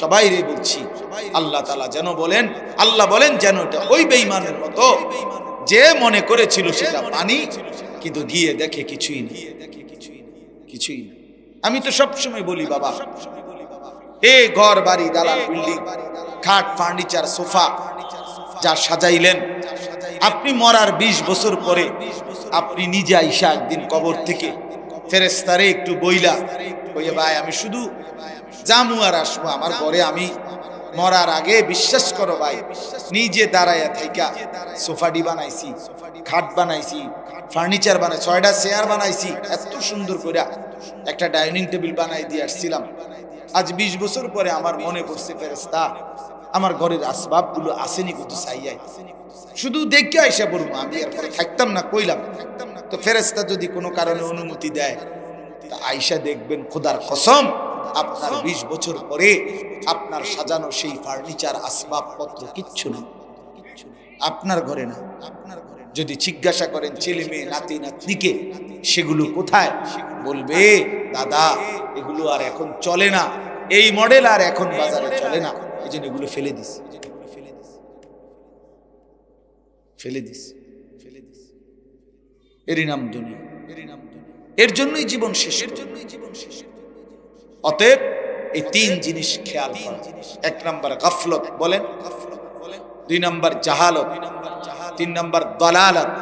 সবাই রে বলছি, আল্লাহ তালা যেন বলেন, আল্লাহ বলেন যেন এটা ওই বেইমানের মতো যে মনে করেছিল সেটা পানি, কিন্তু গিয়ে দেখে কিছুই নেই। কিছুই না আমি তো সবসময় বলি, বাবা, এ ঘর, বাড়ি দালান বিল্ডিং, খাট, ফার্নিচার, সোফা, যা সাজাইলেন, আপনি মরার ২০ বছর পরে আপনি নিজে আইসা একদিন কবর থেকে ফেরেস্তারে একটু বইলা কইয়ে ভাই, আমি শুধু জামু আর আসব, আমার ঘরে আমি মরার আগে বিশ্বাস করো ভাই, নিজে দাঁড়াইয়া থাইকা। সোফাডি বানাইছি, খাট বানাইছি, ফার্নিচার বানাই, ছয়টা চেয়ার বানাইছি, এত সুন্দর করে একটা ডাইনিং টেবিল বানাই দিয়ে আসছিলাম। আজ ২০ বছর পরে আমার মনে পড়ছে ফেরেস্তা আমার ঘরের আসবাবগুলো আসেনি কত সাইয়াই শুধু দেখে আইসা পড়ব, আমি এরপরে থাকতাম না, কইলাম। তো ফেরেস্তা যদি কোনো কারণে অনুমতি দেয়, তা আইসা দেখবেন, খোদার কসম। আপনার ২০ বছর পরে আপনার সাজানো সেই ফার্নিচার আসবাবপত্র কিচ্ছু না। আপনার ঘরে না। আপনার ঘরে যদি জিজ্ঞাসা করেন ছেলে মেয়ে, নাতি, নাতনিকে, সেগুলো কোথায়? বলবে, দাদা, এগুলো আর এখন চলে না। এই মডেল আর এখন বাজারে চলে না। এই জন্য এগুলো ফেলে দিস। ফেলে দিস। ফেলে দিস এরই নাম দুনিয়া। এরই নাম এর জন্যই জীবন শেষ এর জন্যই জীবন শেষ অতএব এই তিন জিনিস খেয়াল এক নাম্বার গাফলত, বলেন। দুই নাম্বার জাহালত, তিন নাম্বার দলালত।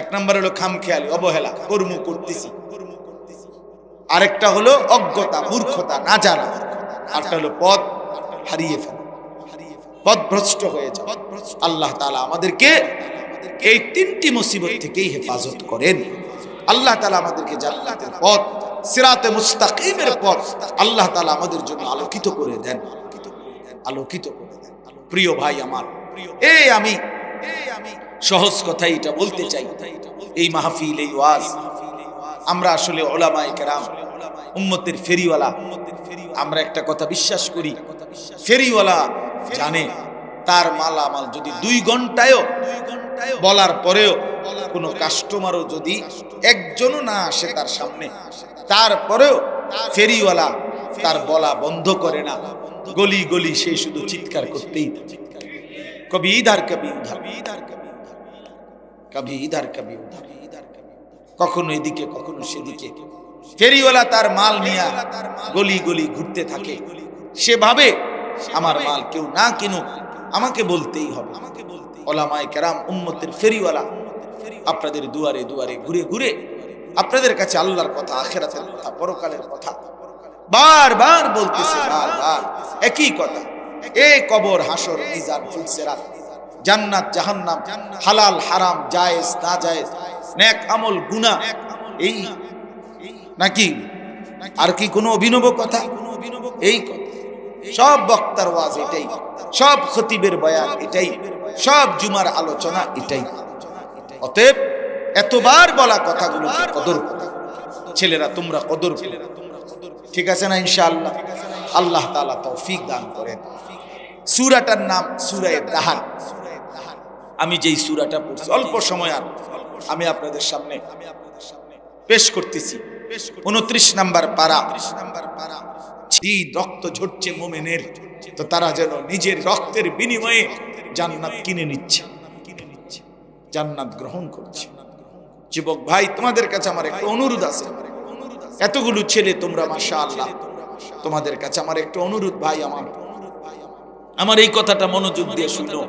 এক নাম্বার হলো খামখেয়ালি, অবহেলা কর্ম করতেছি। আরেকটা হলো অজ্ঞতা, মূর্খতা, না জানা। আরেকটা হলো পথ হারিয়ে ফেলা। পথ ভ্রষ্ট হয়ে যাওয়া আল্লাহ তাআলা আমাদেরকে এই তিনটি মুসিবত থেকেই হেফাজত করেন। আল্লাহ তাআলা আমাদেরকে জান্নাতের পথ সিরাতে মুস্তাকিমের পথ আল্লাহ তাআলা আমাদের জন্য আলোকিত করে দেন। আলোকিত করে দেন। প্রিয় ভাই আমার এই আমি আমি সহজ কথাই এটা বলতে চাই। এই মাহফিল এই ওয়াজ আমরা আসলে ওলামায়ে কেরাম উম্মতের ফেরিওয়ালা। আমরা একটা কথা বিশ্বাস করি ফেরিওয়ালা জানে তার মাল মালামাল যদি দুই ঘন্টায়ও বলার পরেও কোনো কাস্টমারও যদি একজনও না আসে তার সামনে তারপরেও ফেরিওয়ালা তার বলা বন্ধ করে না। গলি গলি সে শুধু চিৎকার করতেই। কবি ইধার কবি উধার কবি ইধার কবি উধার কখনো এদিকে, কখনো সেদিকে। ফেরিওয়ালা তার মাল নিয়ে গলি গলি ঘুরতে থাকে। সে ভাবে আমার মাল কেউ না কিনুক, আমাকে বলতেই হবে। আমাকে বলতে ওলামায় কেরাম, উম্মতের ফেরিওয়ালা, আপনাদের দুয়ারে দুয়ারে ঘুরে ঘুরে আপনাদের কাছে আল্লাহর কথা আখেরাতের কথা পরকালের কথা। বারবার বলতেছে বারবার একই কথা। এ কবর হাসর মিজান ফুলসেরাত জান্নাত জাহান্নাম হালাল হারাম জায়েজ না জায়েজ নেক আমল গুনাহ। এই নাকি? আর কি কোনো অভিনব কথা? এই কথা। সব বক্তার ওয়াজ এটাই। সব খতিবের বয়ান এটাই। সব জুমার আলোচনা এটাই। অতএব এতবার বলা কথাগুলো কদর। ছেলেরা, তোমরা কদর। ঠিক আছে না ইনশাআল্লাহ? আল্লাহ তাআলা তৌফিক দান করেন। সূরাটার নাম সূরায়ে দাহান। আমি যেই সূরাটা পড়ছি, অল্প সময় আর আমি আপনাদের সামনে পেশ করতেছি। উনত্রিশ নাম্বার পারা। রক্ত ঝরছে মোমেনের, তো তারা যেন নিজের রক্তের বিনিময়ে জান্নাত কিনে নিচ্ছে। জান্নাত গ্রহণ করছে। যুবক ভাই, তোমাদের কাছে আমার একটা অনুরোধ আছে। এতগুলো ছেলে তোমরা মাশা আল্লাহ তোমাদের কাছে আমার একটা অনুরোধ ভাই, আমার। আমার এই কথাটা মনোযোগ দিয়ে শুনো।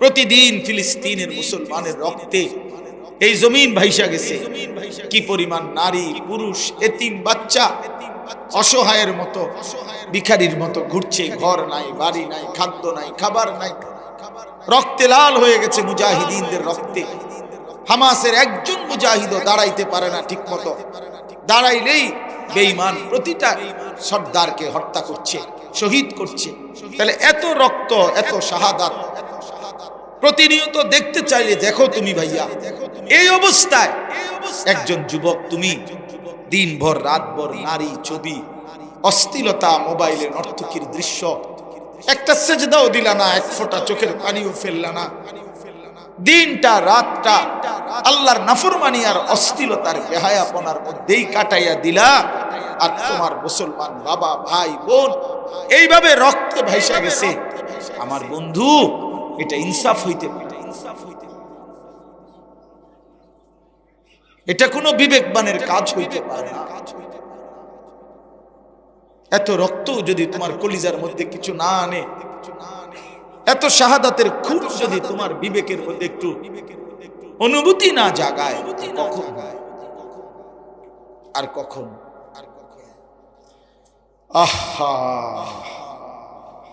প্রতিদিন ফিলিস্তিনের মুসলমানের রক্তে এই জমিন ভাইসা গেছে। কি পরিমাণ নারী, পুরুষ, এতিম, বাচ্চা অসহায়ের মতো, ভিখারির মতো ঘুরছে, ঘর নাই, বাড়ি নাই, খাদ্য নাই, খাবার নাই। রক্তে লাল হয়ে গেছে মুজাহিদিনদের রক্তে। হামাসের একজন মুজাহিদও দাঁড়াইতে পারে না ঠিক মতো দাঁড়াইলেই বেঈমান প্রতিটা সর্দারকে হত্যা করছে, শহীদ করছে। তাহলে এত রক্ত, এত শাহাদাত। প্রতিনিয়ত দেখতে চাইলে দেখো তুমি ভাইয়া, এই অবস্থায় একজন যুবক তুমি, দিনভর, রাতভর নারী, ছবি অস্থিলতা মোবাইলে নর্তকীর দৃশ্য। একটা সেজদাও দিলা না, এক ফোঁটা চোখের পানিও ফেললা না। দিনটা, রাতটা আল্লাহর নাফরমানি আর অস্থিলতার বেহায়াপনার মধ্যেই কাটাইয়া দিলা। আর তোমার মুসলমান বাবা, ভাই, বোন, এইভাবে রক্তে ভাইসা গেছে। আমার বন্ধু, এটা ইনসাফ হইতে পারে। ইনসাফ হইতে। এটা কোনো বিবেকবানের কাজ হইতে পারে এত রক্ত যদি তোমার কলিজার মধ্যে কিছু না আনে, এত শাহাদাতের খুব যদি তোমার বিবেকের মধ্যে একটু অনুভূতি না জাগায় আর কখন? আর কখন? আহা!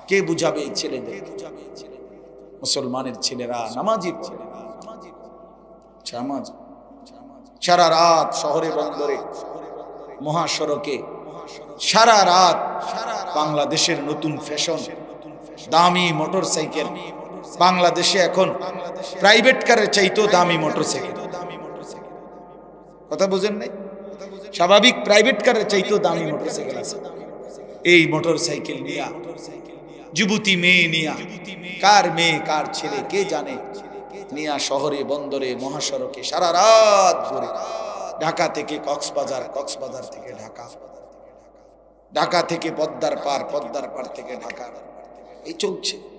কে বুঝাবে এই ছেলেদের? মুসলমানের ছেলেরা, নামাজির ছেলেরা। নামাজ সারা রাত শহরে বন্দরে, মহাসড়কে, সারা রাত বাংলাদেশের নতুন ফ্যাশন, দামি মোটর সাইকেল বাংলাদেশে এখন প্রাইভেট কারের চাইতেও দামি মোটর সাইকেল কথা বুঝেন নাই? স্বাভাবিক প্রাইভেট কারের চাইতেও দামি মোটর সাইকেল আছে। এই মোটর সাইকেল নিয়া, যুবতী মেয়ে নিয়া, কার মেয়ে, কার ছেলে, কে জানে? নিয়া শহরে, বন্দরে, মহাসড়কে সারা রাত ধরে ঢাকা থেকে কক্সবাজার কক্সবাজার থেকে ঢাকা। ঢাকা থেকে পদ্মার পার পদ্মার পার থেকে ঢাকা। এই চলছে।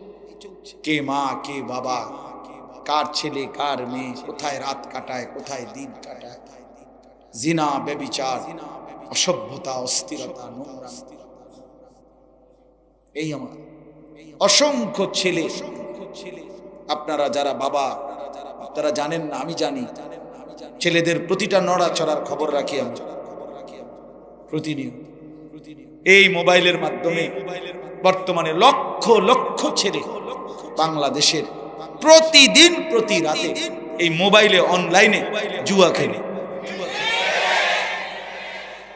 কে মা, কে বাবা, কার ছেলে, কার মেয়ে, কোথায় রাত কাটায়, কোথায় দিন কাটায়? জিনা বেবিচার অসভ্যতা, অস্থিরতা, নোংরা। এই আমার অসংখ্য ছেলে। আপনারা যারা বাবা, আপনারা জানেন না, আমি জানি। ছেলেদের প্রতিটা নড়াচড়ার খবর রাখি আমি। প্রতিনিয়ত। এই মোবাইলের মাধ্যমে বর্তমানে লক্ষ লক্ষ ছেলে বাংলাদেশের প্রতিদিন, প্রতি রাতে এই মোবাইলে, অনলাইনে জুয়া খেলে।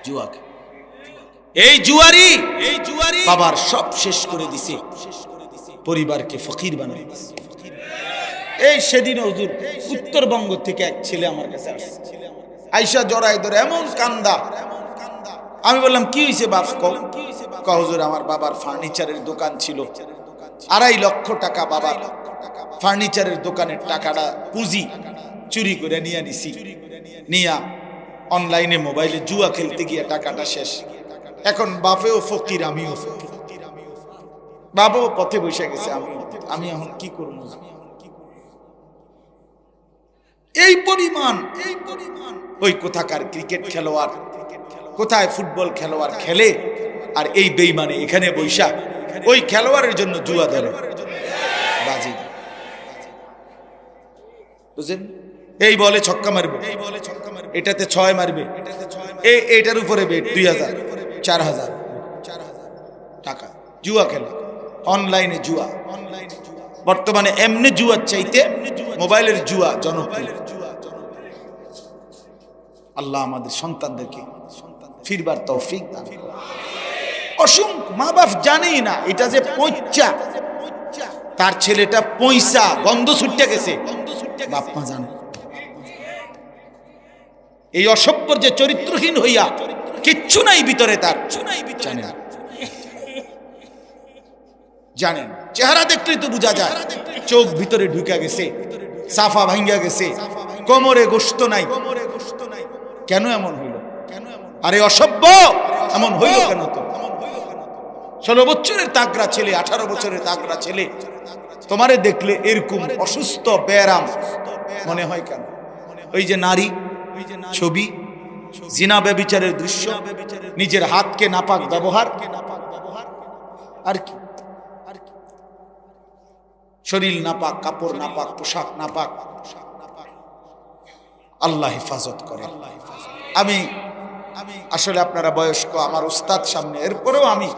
জুয়া খেলে। এই জুয়ারি এই জুয়ারি বাবার সব শেষ করে দিছে। পরিবারকে ফকির এই সেদিন উত্তরবঙ্গ থেকে এক ছেলে আমার কাছে আসছে। আইসা জড়াই ধরে এমন কান্দা। আমি বললাম, কি হয়েছে বাপ? ক হুজুর, আমার বাবার ফার্নিচারের দোকান ছিল। আড়াই লক্ষ টাকা বাবার ফার্নিচারের দোকানের টাকাটা পুঁজি চুরি করে নিয়ে নিছি নিয়া অনলাইনে মোবাইলে জুয়া খেলতে গিয়ে টাকাটা শেষ। এখন বাপেও ফকির, আমিও ফকির। বাবাও পথে বসে গেছে, আমি আমি এখন কি করব? এই পরিমাণ এই পরিমাণ। ওই কোথাকার ক্রিকেট খেলোয়াড়? কোথায় ফুটবল খেলোয়াড় খেলে? আর এই বেইমানে এখানে বৈশা ওই খেলোয়াড়ের জন্য জুয়া ধরে। বাজি বুঝলেন এই বলে ছক্কা মারবে। এই বলে ছক্কা মারবে। এটাতে ছয় মারবে। এটাতে ছয় এই এটার উপরে বেট দুই হাজার চার হাজার। চার হাজার। টাকা। জুয়া খেলে। অনলাইনে জুয়া। অনলাইনে জুয়া। বর্তমানে এমনি জুয়ার চাইতে মোবাইলের জুয়া জনপ্রিয়। আল্লাহ আমাদের সন্তানদেরকে ফিরবার তৌফিক দান করুন। অসংখ্য, মা বাপ জানেই না, এটা যে পৈচা। তার ছেলেটা পয়সা গন্ধ ছুটতে গেছে। বাপ মা জানে। এই অসভ্যর যে চরিত্রহীন হইয়া, কিচ্ছু নাই ভিতরে তার। জানেন। চেহারা দেখলেই তো বোঝা যায়। চোখ ভিতরে ঢুকে গেছে। সাফা ভাঙ্গা গেছে। কোমরে গোস্ত নাই। কেন এমন হইল? কেন এমন আরে অসভ্য! এমন হইল কেন তো? ষোলো বছরের তাগরা ছেলে, আঠারো বছরের তাগরা ছেলে। তোমারে দেখলে এরকম অসুস্থ ব্যারাম মনে হয় কেন? ওই যে নারী, ছবি, জিনা ব্যবিচারের দৃশ্য, নিজের হাতকে নাপাক ব্যবহার। আর কি? শরীর নাপাক, কাপড় নাপাক, পোশাক নাপাক। আল্লাহ হেফাজত করে। আমি আমি আসলে আপনারা বয়স্ক, আমার উস্তাদ সামনে, এরপরেও আমি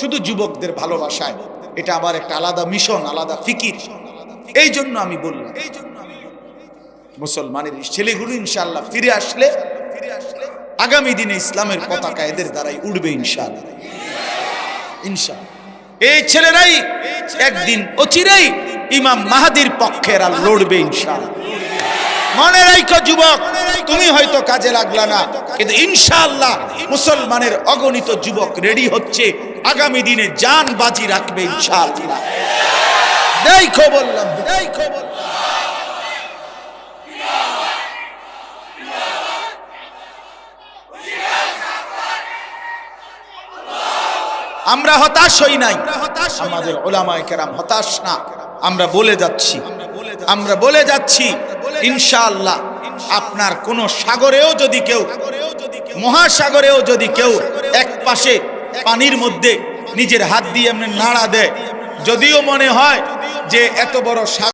শুধু যুবকদের ভালোবাসায়, এটা আমার একটা আলাদা মিশন, আলাদা ফিকির। এই জন্য আমি বললাম এই জন্য মুসলমানের ছেলেগুলো ইনশাল্লাহ ফিরে আসলে ফিরে আসলে আগামী দিনে ইসলামের পতাকা এদের দ্বারাই উঠবে ইনশাল্লাহ ইনশাআল্লাহ। এই ছেলেরাই একদিন অচিরেই ইমাম মাহাদির পক্ষের আর লড়বে ইনশাআল্লাহ। মনে রাখো যুবক, তুমি হয়তো কাজে লাগলা না, কিন্তু ইনশাআল্লাহ মুসলমানের অগণিত যুবক রেডি হচ্ছে। আগামী দিনে যান বাজি রাখবে ইনশাআল্লাহ। আমরা হতাশ হই নাই। আমাদের ওলামায়ে কেরাম হতাশ না। আমরা বলে যাচ্ছি। আমরা বলে যাচ্ছি। ইনশাআল্লাহ আপনার কোন সাগরেও যদি কেউ মহাসাগরেও যদি কেউ এক পাশে পানির মধ্যে নিজের হাত দিয়ে এমনি নাড়া দেয়। যদিও মনে হয় যে এত বড়